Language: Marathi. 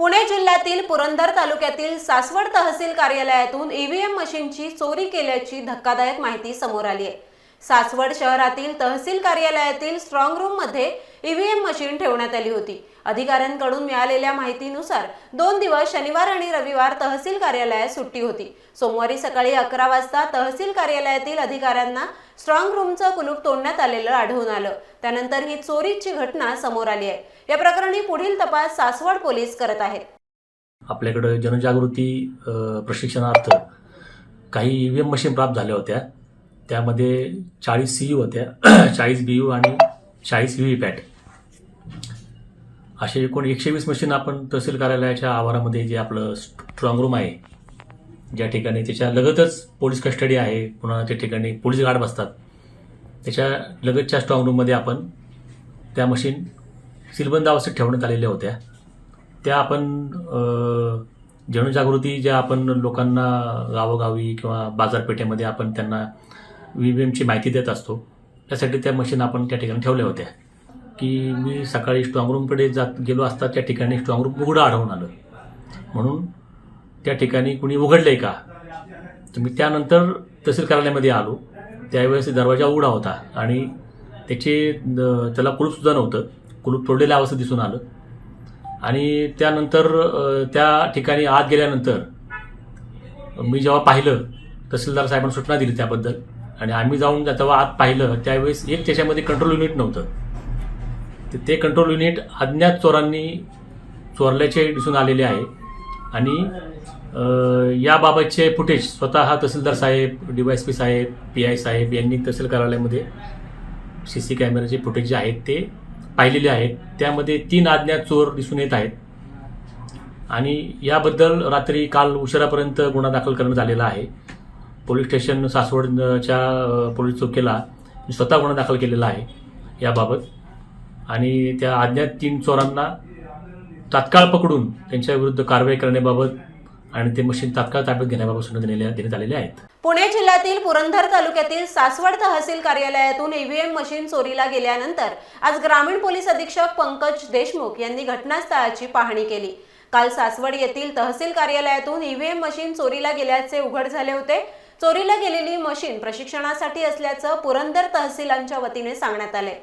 पुणे जिल्ह्यातील पुरंदर तालुक्यातील सासवड तहसील कार्यालयातून ईव्हीएम मशीनची चोरी केल्याची धक्कादायक माहिती समोर आली आहे. सासवड शहरातील तहसील कार्यालयातील स्ट्रॉंग रूममध्ये ईव्हीएम मशीन ठेवण्यात आली होती. अधिकाऱ्यांकडून मिळालेल्या माहितीनुसार दोन दिवस शनिवार आणि रविवार तहसील कार्यालयात सुट्टी होती. सोमवारी सकाळी अकरा वाजता तहसील कार्यालयातील अधिकाऱ्यांना स्ट्रॉंग रूमचं कुलूप तोडण्यात आलेलं आढळून आलं. त्यानंतर ही चोरीची घटना समोर आली आहे. या प्रकरणी पुढील तपास सासवड पोलीस करत आहेत. आपल्याकडं जनजागृती प्रशिक्षणार्थ काही ई व्ही एम मशीन प्राप्त झाल्या होत्या. त्यामध्ये चाळीस सी यू होत्या. चाळीस बी यू आणि चाळीस व्ही पॅट. असे एकूण एकशे वीस मशीन आपण तहसील कार्यालयाच्या आवारामध्ये जे आपलं स्ट्रॉंग रूम आहे ज्या ठिकाणी त्याच्या लगतच पोलीस कस्टडी आहे पुन्हा त्या ठिकाणी पोलीस गार्ड बसतात. त्याच्या लगतच्या स्ट्रॉंग रूममध्ये आपण त्या मशीन सीलबंद अवस्थेत ठेवण्यात आलेल्या होत्या. त्या आपण जनजागृती ज्या आपण लोकांना गावोगावी किंवा बाजारपेठेमध्ये आपण त्यांना व्ही बी एमची माहिती देत असतो. त्यासाठी त्या मशीन आपण त्या ठिकाणी ठेवल्या होत्या. की मी सकाळी स्ट्रॉंगरूमकडे जात गेलो असता त्या ठिकाणी स्ट्रॉंगरूम उघडं आढळून आलं. म्हणून त्या ठिकाणी कुणी उघडलं आहे का? तर मी त्यानंतर तहसील कार्यालयामध्ये आलो. त्यावेळेस दरवाजा उघडा होता आणि त्याचे त्याला कुलूपसुद्धा नव्हतं. कुलूप तोडलेल्या अवस्थेत दिसून आलं. आणि त्यानंतर त्या ठिकाणी आत गेल्यानंतर मी जेव्हा पाहिलं तहसीलदार साहेबांनी सूचना दिली त्याबद्दल. आणि आम्ही जाऊन जेव्हा आत पाहिलं त्यावेळेस एक त्याच्यामध्ये कंट्रोल युनिट नव्हतं. तर ते कंट्रोल युनिट अज्ञात चोरांनी चोरल्याचे दिसून आलेले आहे. आणि याबाबतचे फुटेज स्वतः तहसीलदार साहेब डीवायएसपी साहेब पी आय साहेब यांनी तहसील कार्यालयामध्ये सी सी कॅमेराचे फुटेज जे आहेत ते पाहिलेले आहेत. त्यामध्ये तीन अज्ञात चोर दिसून येत आहेत. आणि याबद्दल रात्री काल उशिरापर्यंत गुन्हा दाखल करण्यात आलेला आहे. पोलीस स्टेशन सासवडच्या पोलीस चौकीला स्वतः गुन्हा दाखल केलेला आहे याबाबत. आणि त्या अज्ञात तीन चोरांना तात्काळ पकडून त्यांच्या विरुद्ध कारवाई करण्याबाबत आणि ते मशीन तात्काळ ताब्यात घेण्याबाबत सूचना देण्यात आलेल्या आहेत. पुणे जिल्ह्यातील पुरंदर तालुक्यातील सासवड तहसील कार्यालयातून ईव्हीएम मशीन चोरीला गेल्यानंतर आज ग्रामीण पोलीस अधीक्षक पंकज देशमुख यांनी घटनास्थळाची पाहणी केली. काल सासवड येथील तहसील कार्यालयातून ईव्हीएम मशीन चोरीला गेल्याचे उघड झाले होते. चोरीला गेलेली मशीन प्रशिक्षणासाठी असल्याचं पुरंदर तहसीलांच्या वतीने सांगण्यात आले